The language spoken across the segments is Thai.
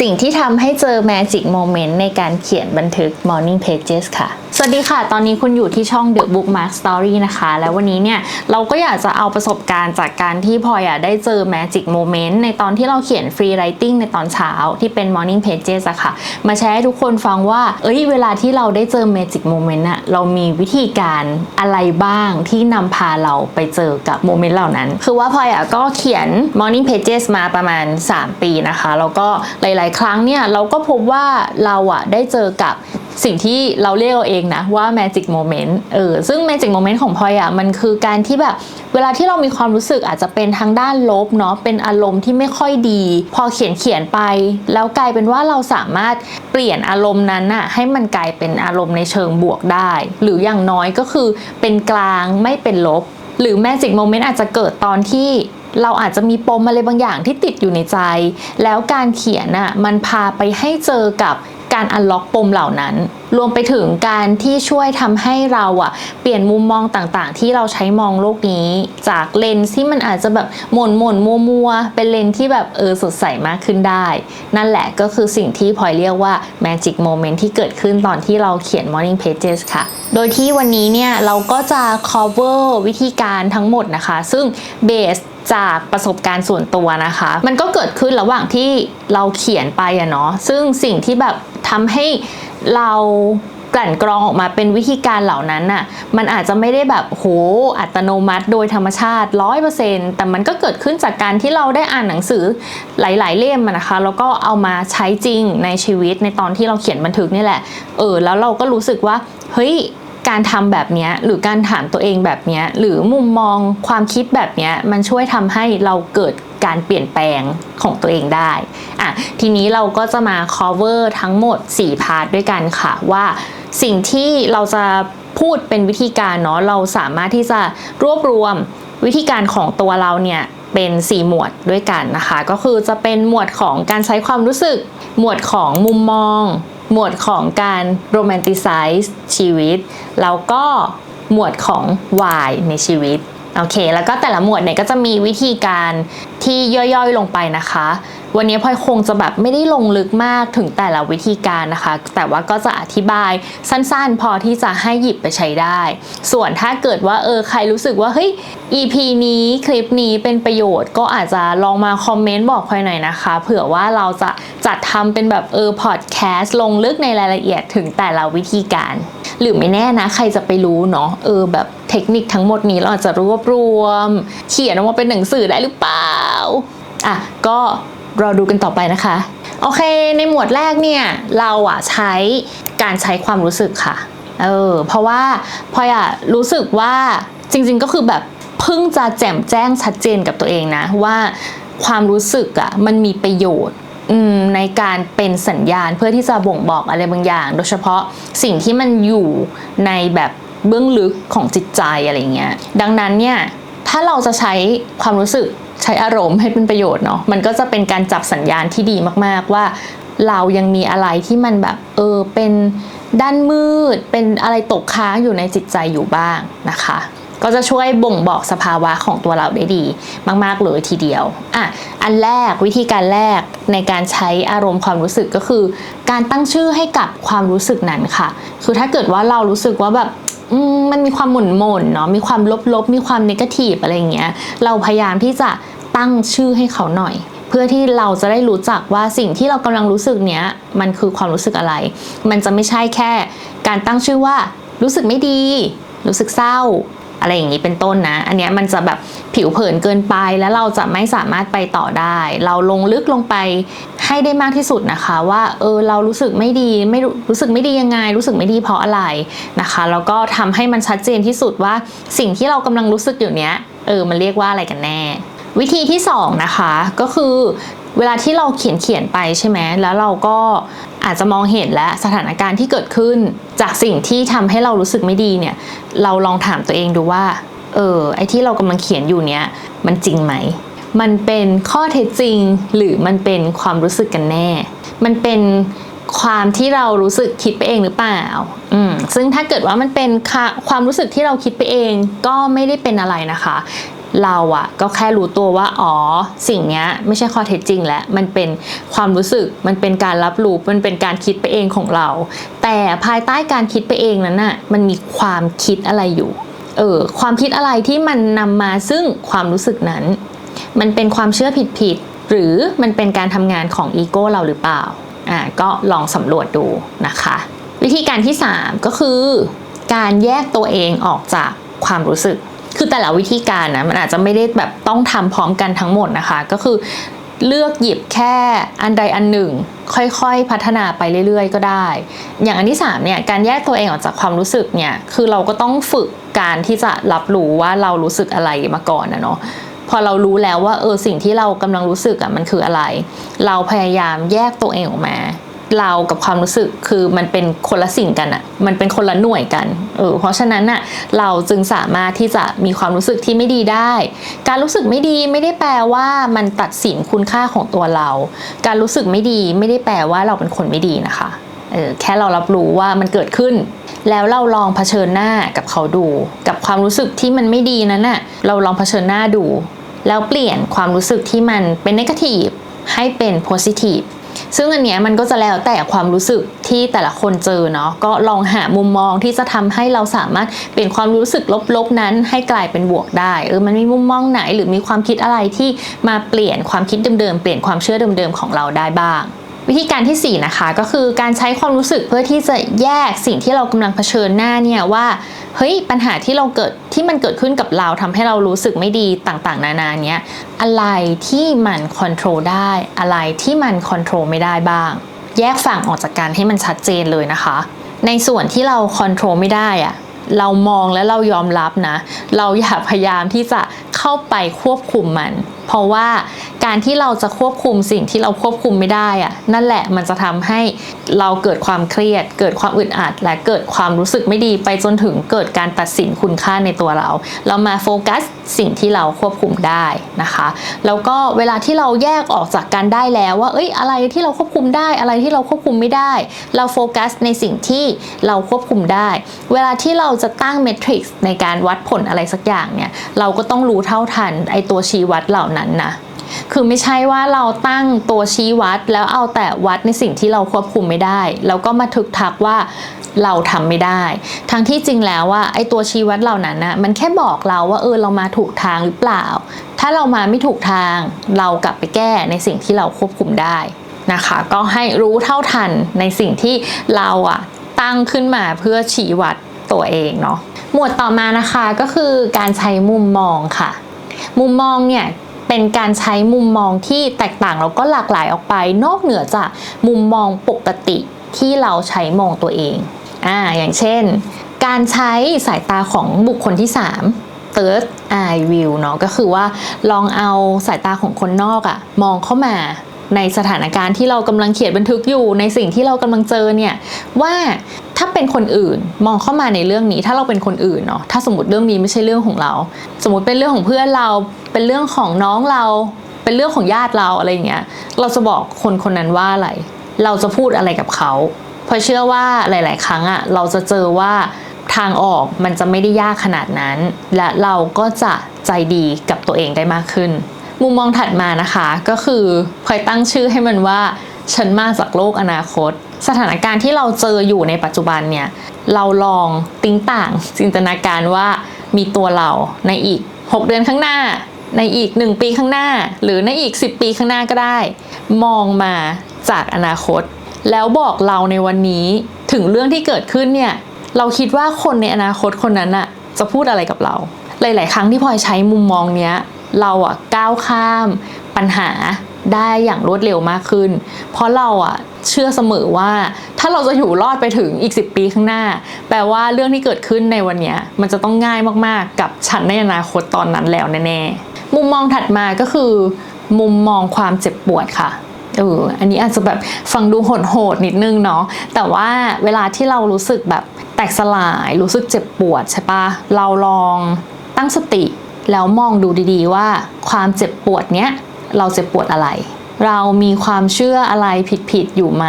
สิ่งที่ทำให้เจอ Magic Moment ในการเขียนบันทึก Morning Pages ค่ะสวัสดีค่ะ ตอนนี้คุณอยู่ที่ช่อง The Bookmark Story นะคะ แล้ววันนี้เนี่ยเราก็อยากจะเอาประสบการณ์จากการที่พลอยอะได้เจอ Magic Moment ในตอนที่เราเขียน Free Writing ในตอนเช้าที่เป็น Morning Pages อะค่ะ มาแชร์ให้ทุกคนฟังว่า เอ้ย เวลาที่เราได้เจอ Magic Moment อะเรามีวิธีการอะไรบ้างที่นำพาเราไปเจอกับโมเมนต์เหล่านั้น คือว่าพลอยอะก็เขียน Morning Pages มาประมาณ 3 ปีนะคะ แล้วก็หลาย ๆ ครั้งเนี่ยเราก็พบว่าเราอะได้เจอกับสิ่งที่เราเรียกเอาเองนะว่า Magic Moment เออซึ่ง Magic Moment ของพลอยอะมันคือการที่แบบเวลาที่เรามีความรู้สึกอาจจะเป็นทางด้านลบเนาะเป็นอารมณ์ที่ไม่ค่อยดี พอเขียนเขียนไป แล้วกลายเป็นว่าเราสามารถเปลี่ยนอารมณ์นั้นน่ะให้มันกลายเป็นอารมณ์ในเชิงบวกได้ หรืออย่างน้อยก็คือเป็นกลางไม่เป็นลบ หรือ Magic Moment อาจจะเกิดตอนที่เราอาจจะมีปมอะไรบางอย่างที่ติดอยู่ในใจ แล้วการเขียนน่ะมันพาไปให้เจอกับ การอันล็อกปมเหล่านั้น รวมไปถึงการที่ช่วยทำให้เราอะเปลี่ยนมุมมองต่างๆ ที่เราใช้มองโลกนี้ จากเลนส์ที่มันอาจจะแบบหม่นหม่นมัวมัวๆเป็นเลนส์ที่แบบเออสดใสมากขึ้นได้ นั่นแหละก็คือสิ่งที่พลอยเรียกว่า magic moment ที่เกิดขึ้นตอนที่เราเขียน morning pages ค่ะ โดยที่วันนี้เนี่ยเราก็จะ cover วิธีการทั้งหมดนะคะ ซึ่ง base จากประสบการณ์ส่วนตัวนะคะ มันก็เกิดขึ้นระหว่างที่เราเขียนไปอะเนาะซึ่งสิ่งที่แบบทำให้ เรากลั่นกรองออกมาเป็นวิธีการเหล่านั้นน่ะ มันอาจจะไม่ได้แบบโหอัตโนมัติโดยธรรมชาติ100%แต่มันก็เกิดขึ้นจากการที่เราได้อ่านหนังสือหลาย ๆ เล่มนะคะ แล้วก็เอามาใช้จริงในชีวิตในตอนที่เราเขียนบันทึกนี่แหละ เออ แล้วเราก็รู้สึกว่า เฮ้ย การทำแบบนี้หรือการถามตัวเองแบบนี้หรือมุมมองความคิดแบบนี้มันช่วยทำให้เราเกิด การเปลี่ยนแปลงของตัวเองได้อะทีนี้เราก็จะมา cover ทั้งหมด 4 พาร์ทด้วยกันค่ะว่าสิ่งที่เราจะพูดเป็นวิธีการเนาะเราสามารถที่จะรวบรวมวิธีการของตัวเราเนี่ยเป็น 4 หมวดด้วยกันนะคะ ก็คือจะเป็นหมวดของการใช้ความรู้สึก หมวดของมุมมอง หมวดของการโรแมนติไซส์ชีวิต แล้วก็หมวดของวายในชีวิต โอเค แล้วก็แต่ละหมวดเนี่ยก็จะมีวิธีการ ที่ย่อยๆลงไปนะคะ วันนี้พลอยคงจะแบบไม่ได้ลงลึกมากถึงแต่ละวิธีการนะคะ แต่ว่าก็จะอธิบายสั้นๆ พอที่จะให้หยิบไปใช้ได้ ส่วนถ้าเกิดว่าเออใครรู้สึกว่าเฮ้ย EP นี้คลิปนี้เป็นประโยชน์ ก็อาจจะลองมาคอมเมนต์บอกพลอยหน่อยนะคะ เผื่อว่าเราจะจัดทำเป็นแบบเออพอดแคสต์ลงลึกในรายละเอียดถึงแต่ละวิธีการ หรือไม่แน่นะ ใครจะไปรู้เนาะเออแบบเทคนิคทั้งหมดนี้เราอาจจะรวบรวม เขียนออกมาเป็นหนังสือได้หรือเปล่าอะ ก็รอดูกันต่อไปนะคะ โอเค ในหมวดแรกเนี่ย เราอะใช้การใช้ความรู้สึกค่ะ เออ เพราะว่าพอยอะรู้สึกว่าจริงๆก็คือแบบเพิ่งจะแจ่มแจ้งชัดเจนกับตัวเองนะ ว่าความรู้สึกอะมันมีประโยชน์ในการเป็นสัญญาณเพื่อที่จะบ่งบอกอะไรบางอย่าง โดยเฉพาะสิ่งที่มันอยู่ในแบบเบื้องลึกของจิตใจอะไรเงี้ยดังนั้นเนี่ยถ้าเราจะใช้ความรู้สึก ใช้อารมณ์ให้เป็นประโยชน์เนาะมันก็จะเป็นการจับสัญญาณที่ดีมากๆว่า เรายังมีอะไรที่มันแบบเออเป็นด้านมืด เป็นอะไรตกค้างอยู่ในจิตใจอยู่บ้างนะคะก็จะช่วยบ่งบอกสภาวะของตัวเราได้ดี มาก ๆ เลยทีเดียว อะ อันแรกวิธีการแรกในการใช้อารมณ์ความรู้สึกก็คือ การตั้งชื่อให้กับความรู้สึกนั้นค่ะ คือถ้าเกิดว่าเรารู้สึกว่าแบบมันมีความหม่นหม่นเนาะมีความลบๆ มีความนกาทีฟอะไรเงี้ย เราพยายามที่จะ ตั้งชื่อให้เขาหน่อย เพื่อที่เราจะได้รู้จักว่าสิ่งที่เรากำลังรู้สึกเนี้ยมันคือความรู้สึกอะไร มันจะไม่ใช่แค่ การตั้งชื่อว่า รู้สึกไม่ดี รู้สึกเศร้า อะไรอย่างนี้เป็นต้นนะ อันเนี้ยมันจะแบบผิวเผินเกินไปแล้วเราจะไม่สามารถไปต่อได้ เราลงลึกลงไปให้ได้มากที่สุดนะคะ ว่าเออเรารู้สึกไม่ดีไม่รู้รู้สึกไม่ดียังไง รู้สึกไม่ดีเพราะอะไรนะคะแล้วก็ทำให้มันชัดเจนที่สุดว่าสิ่งที่เรากำลังรู้สึกอยู่เนี้ยเออมันเรียกว่าอะไรกันแน่ วิธีที่สองนะคะก็คือเวลาที่เราเขียนเขียนไปใช่ไหมแล้วเราก็อาจจะมองเห็นและสถานการณ์ที่เกิดขึ้น จากสิ่งที่ทำให้เรารู้สึกไม่ดีเนี่ย เราลองถามตัวเองดูว่า เออไอที่เรากำลังเขียนอยู่เนี้ยมันจริงไหม มันเป็นข้อเท็จจริง หรือมันเป็นความรู้สึกกันแน่ มันเป็นความที่เรารู้สึกคิดไปเองหรือเปล่า อืม ซึ่งถ้าเกิดว่ามันเป็นความรู้สึกที่เราคิดไปเองก็ไม่ได้เป็นอะไรนะคะ เราอะก็แค่รู้ตัวว่าอ๋อสิ่งนี้ไม่ใช่ข้อเท็จจริงแล้วมันเป็นความรู้สึกมันเป็นการรับรู้มันเป็นการคิดไปเองของเรา แต่ภายใต้การคิดไปเองนั้นน่ะมันมีความคิดอะไรอยู่เออความคิดอะไรที่มันนำมาซึ่งความรู้สึกนั้น มันเป็นความเชื่อผิดๆหรือมันเป็นการทำงานของอีโก้เราหรือเปล่าอ่าก็ลองสำรวจดูนะคะ วิธีการที่ 3 ก็คือ การแยกตัวเองออกจากความรู้สึก คือแต่ละวิธีการนะมันอาจจะไม่ได้แบบต้องทำพร้อมกันทั้งหมดนะคะ ก็คือเลือกหยิบแค่อันใดอันหนึ่ง ค่อยๆ พัฒนาไปเรื่อยๆ ก็ได้ อย่างอันที่3เนี่ยการแยกตัวเองออกจากความรู้สึกเนี่ยคือเราก็ต้องฝึกการที่จะรับรู้ว่าเรารู้สึกอะไรมาก่อนนะเนาะพอเรารู้แล้วว่าเออสิ่งที่เรากำลังรู้สึกอะมันคืออะไร เราพยายามแยกตัวเองออกมา เรากับความรู้สึกคือมันเป็นคนละสิ่งกันอะมันเป็นคนละหน่วยกันเออเพราะฉะนั้นอะเราจึงสามารถที่จะมีความรู้สึกที่ไม่ดีได้ การรู้สึกไม่ดีไม่ได้แปลว่ามันตัดสินคุณค่าของตัวเรา การรู้สึกไม่ดีไม่ได้แปลว่าเราเป็นคนไม่ดีนะคะเออแค่เรารับรู้ว่ามันเกิดขึ้น แล้วเราลองเผชิญหน้ากับเขาดู กับความรู้สึกที่มันไม่ดีนั้นน่ะเราลองเผชิญหน้าดู แล้วเปลี่ยนความรู้สึกที่มันเป็นนกาทีฟให้เป็นโพซิทีฟ ซึ่งอันเนี้ยมันก็จะแล้วแต่ความรู้สึกที่แต่ละคนเจอเนาะก็ลองหามุมมองที่จะทำให้เราสามารถเปลี่ยนความรู้สึกลบๆนั้นให้กลายเป็นบวกได้เออมันมีมุมมองไหนหรือมีความคิดอะไรที่มาเปลี่ยนความคิดเดิมๆเปลี่ยนความเชื่อเดิมๆของเราได้บ้าง วิธีการที่ 4 นะคะก็คือการใช้ความรู้สึกเพื่อที่จะแยกสิ่งที่เรากำลังเผชิญหน้าเนี่ยว่าเฮ้ยปัญหาที่เราเกิดที่มันเกิดขึ้นกับเราทำให้เรารู้สึกไม่ดีต่างๆ นานาเนี้ยอะไรที่มันคอนโทรลได้ อะไรที่มันคอนโทรลไม่ได้บ้าง แยกฝั่งออกจากกันให้มันชัดเจนเลยนะคะ ในส่วนที่เราคอนโทรลไม่ได้อะเรามองและเรายอมรับนะ เราอย่าพยายามที่จะเข้าไปควบคุมมัน เพราะว่าการที่เราจะควบคุมสิ่งที่เราควบคุมไม่ได้อะนั่นแหละมันจะทำให้เราเกิดความเครียด เกิดความอึดอัด และเกิดความรู้สึกไม่ดีไปจนถึงเกิดการตัดสินคุณค่าในตัวเรา เรามาโฟกัสสิ่งที่เราควบคุมได้นะคะแล้วก็เวลาที่เราแยกออกจากกันได้แล้วว่า เอ้ยอะไรที่เราควบคุมได้อะไรที่เราควบคุมไม่ได้ เราโฟกัสในสิ่งที่เราควบคุมได้ เวลาที่เราจะตั้งเมทริกซ์ในการวัดผลอะไรสักอย่างเนี่ยเราก็ต้องรู้เท่าทันไอตัวชี้วัดเหล่านั้นนะคือไม่ใช่ว่าเราตั้งตัวชี้วัด แล้วเอาแต่วัดในสิ่งที่เราควบคุมไม่ได้ แล้วก็มาทึกทักว่าเราทำไม่ได้ ทั้งที่จริงแล้วว่าไอ้ตัวชี้วัดเหล่านั้นนะมันแค่บอกเราว่าเออเรามาถูกทางหรือเปล่า ถ้าเรามาไม่ถูกทางเรากลับไปแก้ในสิ่งที่เราควบคุมได้นะคะ ก็ให้รู้เท่าทันในสิ่งที่เราอะตั้งขึ้นมาเพื่อชี้วัดตัวเองเนาะ หมวดต่อมานะคะก็คือการใช้มุมมองค่ะ มุมมองเนี่ย เป็นการใช้มุมมองที่แตกต่างแล้วก็หลากหลายออกไป นอกเหนือจากมุมมองปกติที่เราใช้มองตัวเองอ่าอย่างเช่น การใช้สายตาของบุคคลที่ 3 third eye view เนาะก็คือว่าลองเอาสายตาของคนนอกอะมองเข้ามาในสถานการณ์ที่เรากำลังเขียนบันทึกอยู่ในสิ่งที่เรากำลังเจอเนี่ยว่า ถ้าเป็นคนอื่นมองเข้ามาในเรื่องนี้ ถ้าเราเป็นคนอื่นเนาะถ้าสมมติเรื่องนี้ไม่ใช่เรื่องของเรา สมมติเป็นเรื่องของเพื่อนเรา เป็นเรื่องของน้องเรา เป็นเรื่องของญาติเราอะไรอย่างเงี้ยเราจะบอกคนคนนั้นว่าอะไร เราจะพูดอะไรกับเขาเพราะเชื่อว่าหลาย ๆ ครั้งอะเราจะเจอว่าทางออกมันจะไม่ได้ยากขนาดนั้น และเราก็จะใจดีกับตัวเองได้มากขึ้น มุมมองถัดมานะคะก็คือพลอยตั้งชื่อให้มันว่า ฉันมาจากโลกอนาคต สถานการณ์ที่เราเจออยู่ในปัจจุบันเนี่ย เราลองติ้งต่างจินตนาการว่ามีตัวเราในอีก 6 เดือนข้างหน้า ในอีก 1 ปีข้างหน้า หรือในอีก 10 ปีข้างหน้าก็ได้ มองมาจากอนาคต แล้วบอกเราในวันนี้ถึงเรื่องที่เกิดขึ้นเนี่ย เราคิดว่าคนในอนาคตคนนั้นอะจะพูดอะไรกับเรา หลาย ๆ ครั้งที่พลอยใช้มุมมองเนี้ยเราอะก้าวข้ามปัญหา ได้อย่างรวดเร็วมากขึ้น เพราะเราอะเชื่อเสมอว่า ถ้าเราจะอยู่รอดไปถึงอีก 10 ปีข้างหน้า แปลว่าเรื่องที่เกิดขึ้นในวันนี้มันจะต้องง่ายมากๆ กับฉันในอนาคตตอนนั้นแล้วแน่ๆ มุมมองถัดมาก็คือ มุมมองความเจ็บปวดค่ะเอออันนี้อาจจะแบบฟังดูโหดๆนิดนึงเนาะ แต่ว่าเวลาที่เรารู้สึกแบบแตกสลาย รู้สึกเจ็บปวดใช่ปะเราลองตั้งสติ แล้วมองดูดีๆว่าความเจ็บปวดเนี้ย เราเจ็บปวดอะไร เรามีความเชื่ออะไรผิดๆอยู่ไหม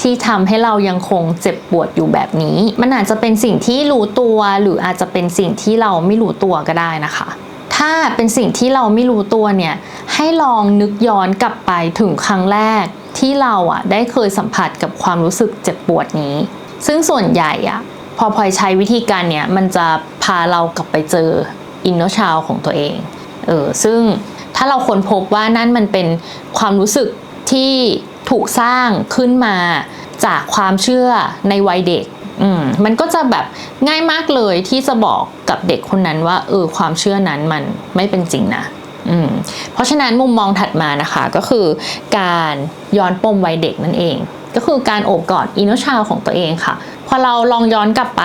ที่ทำให้เรายังคงเจ็บปวดอยู่แบบนี้ มันอาจจะเป็นสิ่งที่รู้ตัวหรืออาจจะเป็นสิ่งที่เราไม่รู้ตัวก็ได้นะคะ ถ้าเป็นสิ่งที่เราไม่รู้ตัวเนี่ยให้ลองนึกย้อนกลับไปถึงครั้งแรกที่เราอะได้เคยสัมผัสกับความรู้สึกเจ็บปวดนี้ ซึ่งส่วนใหญ่อะพอพลอยใช้วิธีการเนี้ยมันจะพาเรากลับไปเจออินเนอร์ชาวของตัวเอง เออซึ่ง ถ้าเราค้นพบว่านั่นมันเป็นความรู้สึกที่ถูกสร้างขึ้นมาจากความเชื่อในวัยเด็กมมันก็จะแบบง่ายมากเลยที่จะบอกกับเด็กคนนั้นว่าเออความเชื่อนั้นมันไม่เป็นจริงนะอืมเพราะฉะนั้นมุมมองถัดมานะคะก็คือการย้อนปมวัยเด็กนั่นเอง ก็คือการโอบกอดอินเนอร์ชาวของตัวเองค่ะ พอเราลองย้อนกลับไป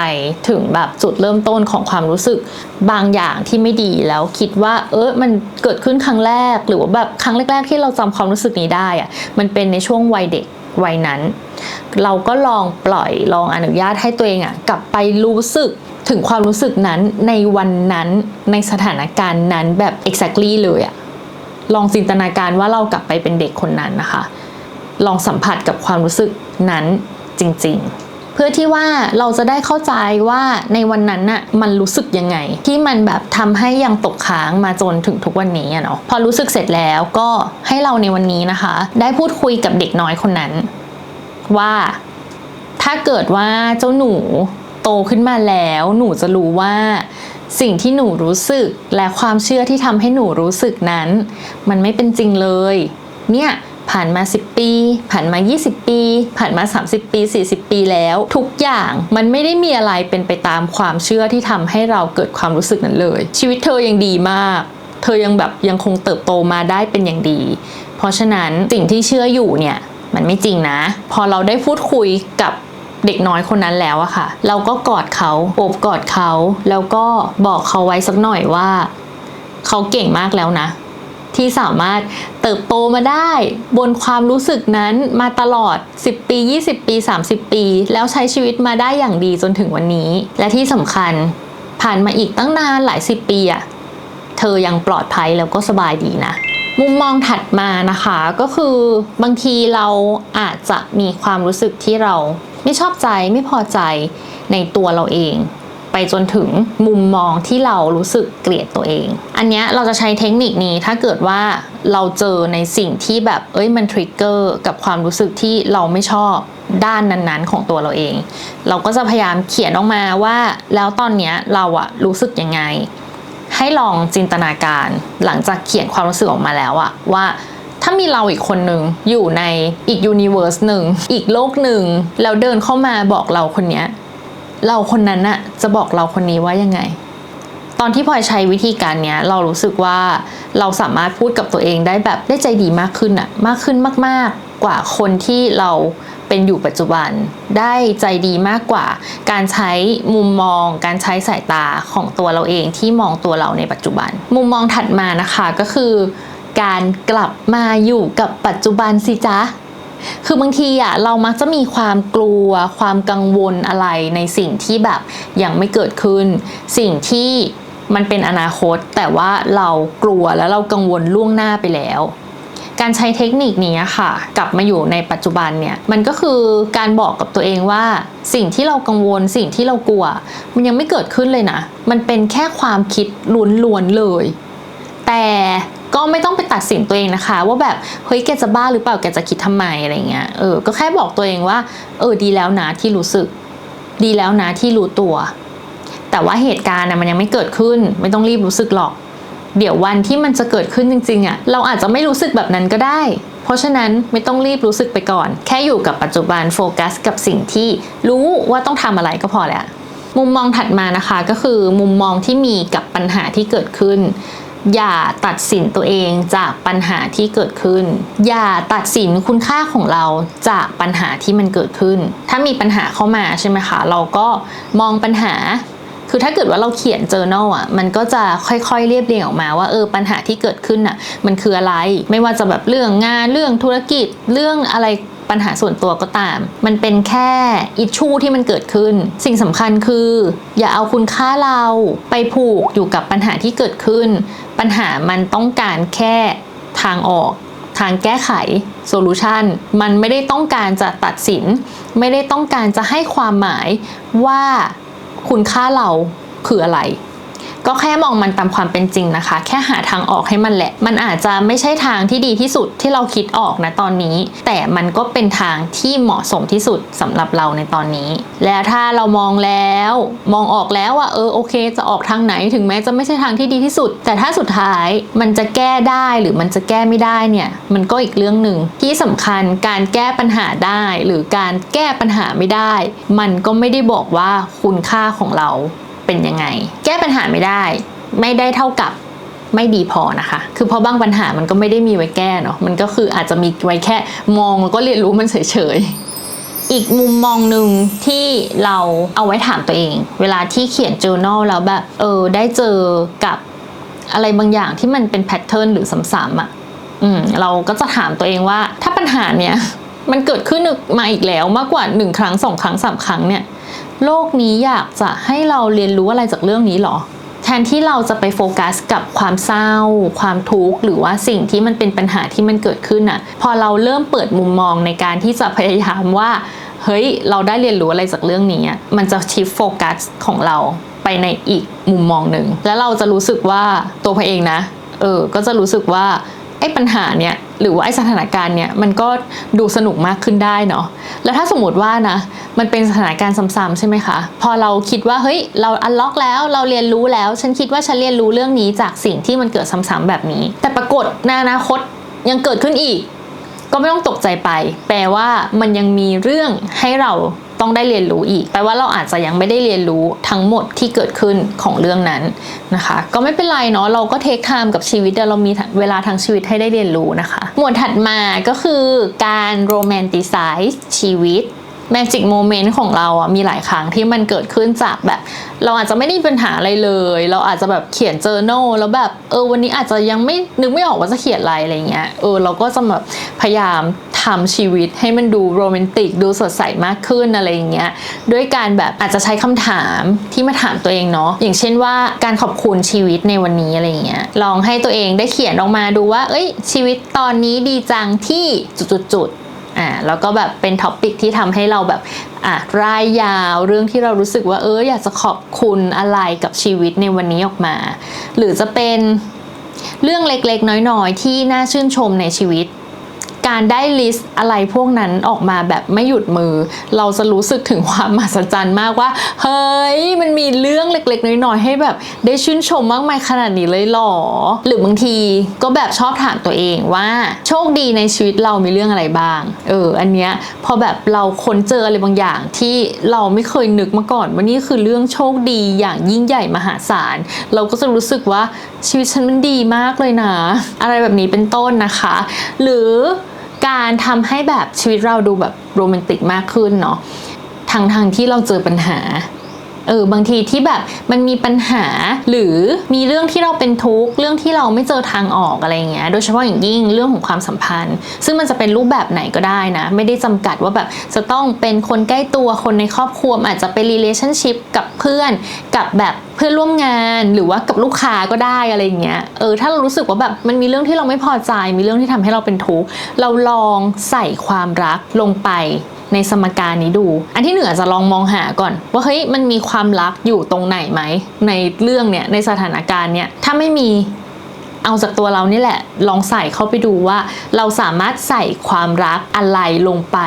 ถึงแบบจุดเริ่มต้นของความรู้สึกบางอย่างที่ไม่ดีแล้วคิดว่า เออมันเกิดขึ้นครั้งแรก หรือว่าแบบครั้งแรก ๆ ที่เราจำความรู้สึกนี้ได้อะมันเป็นในช่วงวัยเด็กวัยนั้น เราก็ลองปล่อยลองอนุญาตให้ตัวเองอะกลับไปรู้สึกถึงความรู้สึกนั้นในวันนั้นในสถานการณ์นั้นแบบ exactly เลยอะลองจินตนาการว่าเรากลับไปเป็นเด็กคนนั้นนะคะ ลองสัมผัสกับความรู้สึกนั้นจริง ๆ เพื่อที่ว่าเราจะได้เข้าใจว่าในวันนั้นน่ะมันรู้สึกยังไง ที่มันแบบทำให้ยังตกค้างมาจนถึงทุกวันนี้อะเนาะพอรู้สึกเสร็จแล้วก็ให้เราในวันนี้นะคะ ได้พูดคุยกับเด็กน้อยคนนั้น ว่าถ้าเกิดว่าเจ้าหนูโตขึ้นมาแล้ว หนูจะรู้ว่าสิ่งที่หนูรู้สึกและความเชื่อที่ทำให้หนูรู้สึกนั้น มันไม่เป็นจริงเลย เนี่ย ผ่านมา 10 ปี ผ่านมา 20 ปี ผ่านมา 30 ปี 40 ปีแล้ว ทุกอย่างมันไม่ได้มีอะไรเป็นไปตามความเชื่อที่ทำให้เราเกิดความรู้สึกนั้นเลย ชีวิตเธอยังดีมาก เธอยังแบบยังคงเติบโตมาได้เป็นอย่างดี เพราะฉะนั้นสิ่งที่เชื่ออยู่เนี่ยมันไม่จริงนะ พอเราได้พูดคุยกับเด็กน้อยคนนั้นแล้วอะค่ะ เราก็กอดเขาโอบกอดเขา แล้วก็บอกเขาไว้สักหน่อยว่า เขาเก่งมากแล้วนะ ที่สามารถเติบโตมาได้ บนความรู้สึกนั้นมาตลอด 10 ปี 20 ปี 30 ปี แล้วใช้ชีวิตมาได้อย่างดีจนถึงวันนี้ และที่สำคัญผ่านมาอีกตั้งนานหลายสิบปีอะเธอยังปลอดภัยแล้วก็สบายดีนะมุมมองถัดมานะคะก็คือบางทีเราอาจจะมีความรู้สึกที่เราไม่ชอบใจไม่พอใจในตัวเราเอง ไปจนถึงมุมมองที่เรารู้สึกเกลียดตัวเอง อันเนี้ยเราจะใช้เทคนิคนี้ถ้าเกิดว่าเราเจอในสิ่งที่แบบเอ้ยมันทริกเกอร์กับความรู้สึกที่เราไม่ชอบด้านนั้นๆของตัวเราเอง เราก็จะพยายามเขียนออกมาว่าแล้วตอนเนี้ยเราอะรู้สึกยังไง ให้ลองจินตนาการหลังจากเขียนความรู้สึกออกมาแล้วอะว่าถ้ามีเราอีกคนหนึ่งอยู่ในอีกยูนิเวอร์สหนึ่งอีกโลกหนึ่งแล้วเดินเข้ามาบอกเราคนเนี้ย เราคนนั้นน่ะจะบอกเราคนนี้ว่ายังไง ตอนที่พลอยใช้วิธีการเนี้ยเรารู้สึกว่าเราสามารถพูดกับตัวเองได้แบบได้ใจดีมากขึ้นอะมากขึ้นมาก ๆ กว่าคนที่เราเป็นอยู่ปัจจุบัน ได้ใจดีมากกว่า การใช้มุมมอง การใช้สายตาของตัวเราเองที่มองตัวเราในปัจจุบัน มุมมองถัดมานะคะก็คือ การกลับมาอยู่กับปัจจุบันสิจ๊ะ คือบางทีอะเรามักจะมีความกลัว ความกังวลอะไรในสิ่งที่แบบยังไม่เกิดขึ้น สิ่งที่มันเป็นอนาคต แต่ว่าเรากลัวแล้วเรากังวลล่วงหน้าไปแล้ว การใช้เทคนิคนี้ค่ะ กลับมาอยู่ในปัจจุบันเนี่ยมันก็คือการบอกกับตัวเองว่า สิ่งที่เรากังวล สิ่งที่เรากลัว มันยังไม่เกิดขึ้นเลยนะ มันเป็นแค่ความคิดล้วนๆเลย แต่ ก็ไม่ต้องไปตัดสินตัวเองนะคะ ว่าแบบเฮ้ยแกจะบ้าหรือเปล่าแกจะคิดทำไมอะไรเงี้ยเออก็แค่บอกตัวเองว่า เออดีแล้วนะที่รู้สึก ดีแล้วนะที่รู้ตัว แต่ว่าเหตุการณ์นะมันยังไม่เกิดขึ้น ไม่ต้องรีบรู้สึกหรอก เดี๋ยววันที่มันจะเกิดขึ้นจริงๆอะ่ะเราอาจจะไม่รู้สึกแบบนั้นก็ได้ เพราะฉะนั้นไม่ต้องรีบรู้สึกไปก่อน แค่อยู่กับปัจจุบันโฟกัส กับสิ่งที่รู้ว่าต้องทำอะไรก็พอแล้วมุมมองถัดมานะคะก็คือมุมมองที่มีกับปัญหาที่เกิดขึ้น อย่าตัดสินตัวเองจากปัญหาที่เกิดขึ้น อย่าตัดสินคุณค่าของเราจากปัญหาที่มันเกิดขึ้น ถ้ามีปัญหาเข้ามาใช่ไหมคะ เราก็มองปัญหา คือถ้าเกิดว่าเราเขียน journal อะ มันก็จะค่อยๆเรียบเรียงออกมาว่าเออปัญหาที่เกิดขึ้นอะ มันคืออะไร ไม่ว่าจะแบบเรื่องงาน เรื่องธุรกิจ เรื่องอะไร ปัญหาส่วนตัวก็ตาม มันเป็นแค่อิชชูที่มันเกิดขึ้น สิ่งสำคัญคือ อย่าเอาคุณค่าเราไปผูกอยู่กับปัญหาที่เกิดขึ้น ปัญหามันต้องการแค่ทางออกทางแก้ไขโซลูชันมันไม่ได้ต้องการจะตัดสิน ไม่ได้ต้องการจะให้ความหมายว่าคุณค่าเราคืออะไร ก็แค่มองมันตามความเป็นจริงนะคะ แค่หาทางออกให้มันแหละ มันอาจจะไม่ใช่ทางที่ดีที่สุดที่เราคิดออกนะตอนนี้ แต่มันก็เป็นทางที่เหมาะสมที่สุดสำหรับเราในตอนนี้ แล้วถ้าเรามองแล้วมองออกแล้วว่าเออโอเค จะออกทางไหนถึงแม้จะไม่ใช่ทางที่ดีที่สุด แต่ถ้าสุดท้ายมันจะแก้ได้หรือมันจะแก้ไม่ได้เนี่ยมันก็อีกเรื่องหนึ่งที่สำคัญการแก้ปัญหาได้หรือการแก้ปัญหาไม่ได้ มันก็ไม่ได้บอกว่าคุณค่าของเรา เป็นยังไง แก้ปัญหาไม่ได้ ไม่ได้เท่ากับไม่ดีพอนะคะ คือเพราะบางปัญหามันก็ไม่ได้มีไว้แก้เนาะ มันก็คืออาจจะมีไว้แค่มองแล้วก็เรียนรู้มันเฉยๆ อีกมุมมองหนึ่งที่เราเอาไว้ถามตัวเอง เวลาที่เขียน journal แล้วแบบ เออ ได้เจอกับอะไรบางอย่างที่มันเป็นแพทเทิร์นหรือซ้ำๆอะ่ะ อืม เราก็จะถามตัวเองว่า ถ้าปัญหาเนี้ยมันเกิดขึ้นมาอีกแล้วมากกว่าหนึ่งครั้งสองครั้งสามครั้งเนี่ย โลกนี้อยากจะให้เราเรียนรู้อะไรจากเรื่องนี้หรอ แทนที่เราจะไปโฟกัสกับความเศร้า ความทุกข์ หรือว่าสิ่งที่มันเป็นปัญหาที่มันเกิดขึ้นอะพอเราเริ่มเปิดมุมมองในการที่จะพยายามว่าเฮ้ย เราได้เรียนรู้อะไรจากเรื่องนี้ มันจะชิฟโฟกัสของเราไปในอีกมุมมองหนึ่ง แล้วเราจะรู้สึกว่าตัวพเองนะ เออ ก็จะรู้สึกว่า ไอ้ปัญหาเนี่ยหรือว่าไอ้สถานการณ์เนี่ยมันก็ดูสนุกมากขึ้นได้เนาะแล้วถ้าสมมติว่านะมันเป็นสถานการณ์ซ้ำๆใช่ไหมคะ พอเราคิดว่าเฮ้ยเราอันล็อกแล้วเราเรียนรู้แล้ว ฉันคิดว่าฉันเรียนรู้เรื่องนี้จากสิ่งที่มันเกิดซ้ำๆแบบนี้ แต่ปรากฏในอนาคตยังเกิดขึ้นอีก ก็ไม่ต้องตกใจไป แปลว่ามันยังมีเรื่องให้เรา ต้องได้เรียนรู้อีกแปลว่าเราอาจจะยังไม่ได้เรียนรู้ทั้งหมดที่เกิดขึ้นของเรื่องนั้นนะคะ ก็ไม่เป็นไรเนาะเราก็เทคไทม์กับชีวิตเรามีเวลาทั้งชีวิตให้ได้เรียนรู้นะคะ หมวดถัดมาก็คือการโรแมนติไซส์ชีวิต แมจิกโมเมนต์ของเราอะมีหลายครั้งที่มันเกิดขึ้นจากแบบ เราอาจจะไม่ได้มีปัญหาอะไรเลย เราอาจจะแบบเขียนเจอโนแล้วแบบเออวันนี้อาจจะยังไม่นึกไม่ออกว่าจะเขียนอะไรอะไรเงี้ยเออเราก็จะแบบพยายามทำชีวิตให้มันดูโรแมนติกดูสดใสมากขึ้นอะไรอย่างเงี้ยด้วยการแบบอาจจะใช้คำถามที่มาถามตัวเองเนาะอย่างเช่นว่าการขอบคุณชีวิตในวันนี้อะไรเงี้ยลองให้ตัวเองได้เขียนออกมาดูว่า เอ้ยชีวิตตอนนี้ดีจังที่จุดๆๆ อ่าแล้วก็แบบเป็นท็อปิกที่ทำให้เราแบบอะรายยาวเรื่องที่เรารู้สึกว่าเอออยากจะขอบคุณอะไรกับชีวิตในวันนี้ออกมา หรือจะเป็นเรื่องเล็กๆ น้อยๆ ที่น่าชื่นชมในชีวิต การได้ลิสต์อะไรพวกนั้นออกมาแบบไม่หยุดมือ เราจะรู้สึกถึงความมหัศจรรย์มากว่า เฮ้ย มันมีเรื่องเล็กๆ น้อยๆ ให้แบบได้ชื่นชมมากมายขนาดนี้เลยหรอ หรือบางทีก็แบบชอบถามตัวเองว่า โชคดีในชีวิตเรามีเรื่องอะไรบ้าง เออ อันเนี้ยพอแบบเราค้นเจออะไรบางอย่างที่เราไม่เคยนึกมาก่อนว่านี่คือเรื่องโชคดีอย่างยิ่งใหญ่มหาศาล เราก็จะรู้สึกว่าชีวิตฉันมันดีมากเลยนะ อะไรแบบนี้เป็นต้นนะคะ หรือ การทำให้แบบชีวิตเราดูแบบโรแมนติกมากขึ้นเนาะทางทางที่เราเจอปัญหา เออบางทีที่แบบมันมีปัญหาหรือมีเรื่องที่เราเป็นทุกข์เรื่องที่เราไม่เจอทางออกอะไรเงี้ยโดยเฉพาะอย่างยิ่งเรื่องของความสัมพันธ์ ซึ่งมันจะเป็นรูปแบบไหนก็ได้นะ ไม่ได้จำกัดว่าแบบจะต้องเป็นคนใกล้ตัวคนในครอบครัวอาจจะเป็น relationship กับเพื่อนกับแบบเพื่อนร่วมงานหรือว่ากับลูกค้าก็ได้อะไรเงี้ยเออถ้าเรารู้สึกว่าแบบมันมีเรื่องที่เราไม่พอใจ มีเรื่องที่ทำให้เราเป็นทุกข์เราลองใส่ความรักลงไป ในสมการนี้ดู อันที่หนึ่งอาจจะลองมองหาก่อน ว่าเฮ้ยมันมีความรักอยู่ตรงไหนไหมในเรื่องเนี้ยในสถานการณ์เนี้ยถ้าไม่มี เอาจากตัวเรานี่แหละลองใส่เข้าไปดูว่า เราสามารถใส่ความรักอะไรลงไป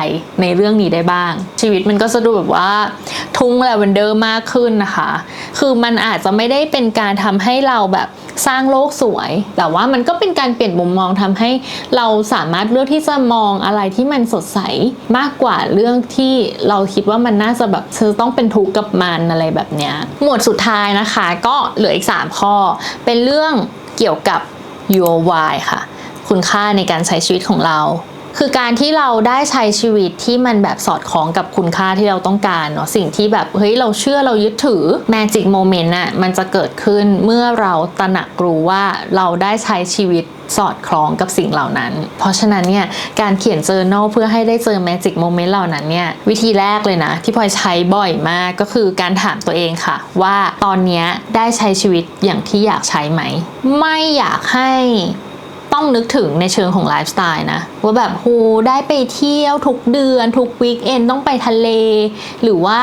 ในเรื่องนี้ได้บ้าง ชีวิตมันก็จะดูแบบว่าทุ่งแลเวนเดอร์มากขึ้นนะคะ คือมันอาจจะไม่ได้เป็นการทำให้เราแบบสร้างโลกสวย แต่ว่ามันก็เป็นการเปลี่ยนมุมมองทำให้เราสามารถเลือกที่จะมองอะไรที่มันสดใสมากกว่าเรื่องที่เราคิดว่ามันน่าจะแบบจะต้องเป็นทุกข์กับมันอะไรแบบเนี้ยหมวดสุดท้ายนะคะ ก็เหลืออีก 3 ข้อ เป็นเรื่อง เกี่ยวกับ your why ค่ะ คุณค่าในการใช้ชีวิตของเรา คือการที่เราได้ใช้ชีวิตที่มันแบบสอดคล้องกับคุณค่าที่เราต้องการเนาะสิ่งที่แบบเฮ้ยเราเชื่อเรายึดถือ Magic Moment น่ะมันจะเกิดขึ้นเมื่อเราตระหนักรู้ว่าเราได้ใช้ชีวิตสอดคล้องกับสิ่งเหล่านั้น เพราะฉะนั้นเนี่ยการเขียน journal เพื่อให้ได้เจอ Magic Moment เหล่านั้นเนี่ยวิธีแรกเลยนะ ที่พลอยใช้บ่อยมากก็คือการถามตัวเองค่ะ ว่าตอนนี้ได้ใช้ชีวิตอย่างที่อยากใช้ไหม ไม่อยากให้ ต้องนึกถึงในเชิงของไลฟ์สไตล์นะ ว่าแบบโหได้ไปเที่ยวทุกเดือน ทุกวีคเอนต้องไปทะเล หรือว่า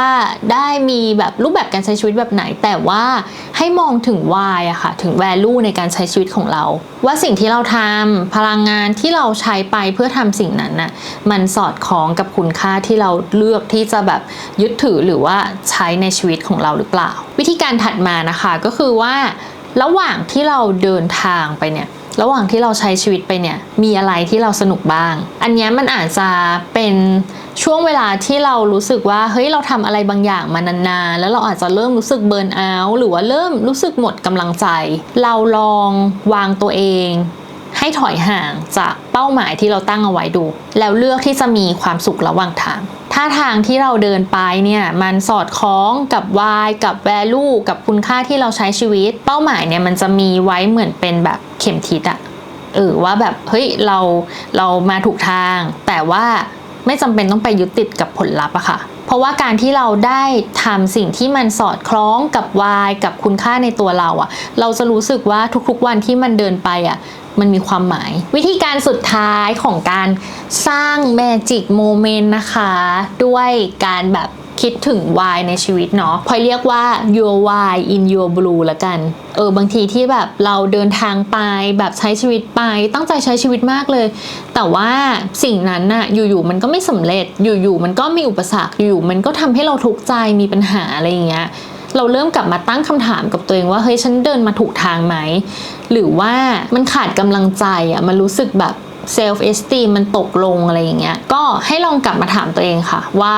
ได้มีแบบรูปแบบการใช้ชีวิตแบบไหน แต่ว่าให้มองถึง why อะค่ะถึง value ในการใช้ชีวิตของเรา ว่าสิ่งที่เราทำพลังงานที่เราใช้ไปเพื่อทำสิ่งนั้นน่ะมันสอดคล้องกับคุณค่าที่เราเลือกที่จะแบบยึดถือหรือว่าใช้ในชีวิตของเราหรือเปล่า วิธีการถัดมานะคะก็คือว่า ระหว่างที่เราเดินทางไปเนี่ย ระหว่างที่เราใช้ชีวิตไปเนี่ยมีอะไรที่เราสนุกบ้าง อันนี้มันอาจจะเป็นช่วงเวลาที่เรารู้สึกว่าเฮ้ยเราทำอะไรบางอย่างมานานๆ แล้วเราอาจจะเริ่มรู้สึกเบิร์นเอาท์หรือว่าเริ่มรู้สึกหมดกำลังใจ เราลองวางตัวเอง ให้ถอยห่างจากเป้าหมายที่เราตั้งเอาไว้ดู แล้วเลือกที่จะมีความสุขระหว่างทางถ้าทางที่เราเดินไปเนี่ยมันสอดคล้องกับ why กับ value กับคุณค่าที่เราใช้ชีวิต เป้าหมายเนี่ยมันจะมีไว้เหมือนเป็นแบบเข็มทิศอะเออว่าแบบเฮ้ยเราเรามาถูกทาง แต่ว่าไม่จำเป็นต้องไปยึดติดกับผลลัพธ์อะค่ะ เพราะว่าการที่เราได้ทำสิ่งที่มันสอดคล้องกับวายกับคุณค่าในตัวเราอะเราจะรู้สึกว่าทุกๆวันที่มันเดินไปอะ มันมีความหมาย วิธีการสุดท้ายของการสร้างแมจิกโมเมนต์นะคะ ด้วยการแบบคิดถึงวายในชีวิตเนาะพอยเรียกว่า your why in your blue ละกัน เออบางทีที่แบบเราเดินทางไปแบบใช้ชีวิตไปตั้งใจใช้ชีวิตมากเลย แต่ว่าสิ่งนั้นน่ะอยู่ๆมันก็ไม่สำเร็จอยู่ๆมันก็มีอุปสรรคอยู่ๆมันก็ทำให้เราทุกข์ใจมีปัญหาอะไรอย่างเงี้ย เราเริ่มกลับมาตั้งคำถามกับตัวเองว่าเฮ้ยฉันเดินมาถูกทางไหม หรือว่ามันขาดกำลังใจอะมันรู้สึกแบบเซลฟ์เอสตีมันตกลงอะไรอย่างเงี้ยก็ให้ลองกลับมาถามตัวเองค่ะว่า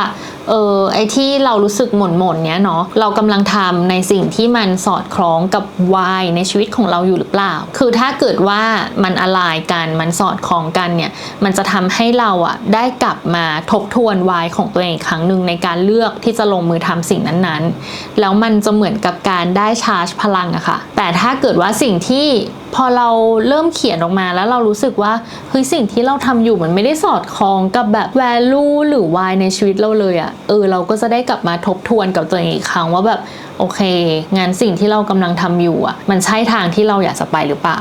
เออไอที่เรารู้สึกหม่นหม่นเนี้ยเนาะเรากำลังทำในสิ่งที่มันสอดคล้องกับวายในชีวิตของเราอยู่หรือเปล่า คือถ้าเกิดว่ามันอลายกันมันสอดคล้องกันเนี่ยมันจะทำให้เราอะได้กลับมาทบทวนวายของตัวเองอีกครั้งหนึ่งในการเลือกที่จะลงมือทำสิ่งนั้นๆ แล้วมันจะเหมือนกับการได้ชาร์จพลังอะค่ะแต่ถ้าเกิดว่าสิ่งที่ พอเราเริ่มเขียนออกมาแล้วเรารู้สึกว่าเฮ้ยสิ่งที่เราทำอยู่มันไม่ได้สอดคล้องกับแบบ value หรือ why ในชีวิตเราเลยอะเออเราก็จะได้กลับมาทบทวนกับตัวเองอีกครั้งว่าแบบโอเค งานสิ่งที่เรากำลังทำอยู่อะมันใช่ทางที่เราอยากจะไปหรือเปล่า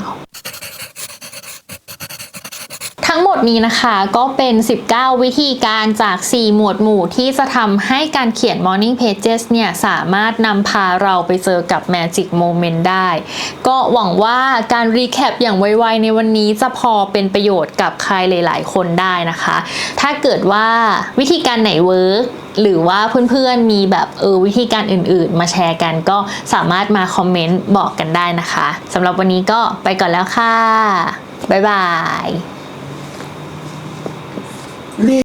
ทั้งหมดนี้นะคะก็เป็น 19 วิธีการจาก 4 หมวดหมู่ที่จะทำให้การเขียน Morning Pages เนี่ย สามารถนำพาเราไปเจอกับ Magic Moment ได้ ก็หวังว่าการรีแคปอย่างไวๆในวันนี้จะพอเป็นประโยชน์กับใครหลาย ๆ คนได้นะคะ ถ้าเกิดว่าวิธีการไหนเวิร์กหรือว่าเพื่อนๆมีแบบเออวิธีการอื่นๆ มาแชร์กันก็สามารถมาคอมเมนต์บอกกันได้นะคะสำหรับวันนี้ก็ไปก่อนแล้วค่ะ บ๊ายบาย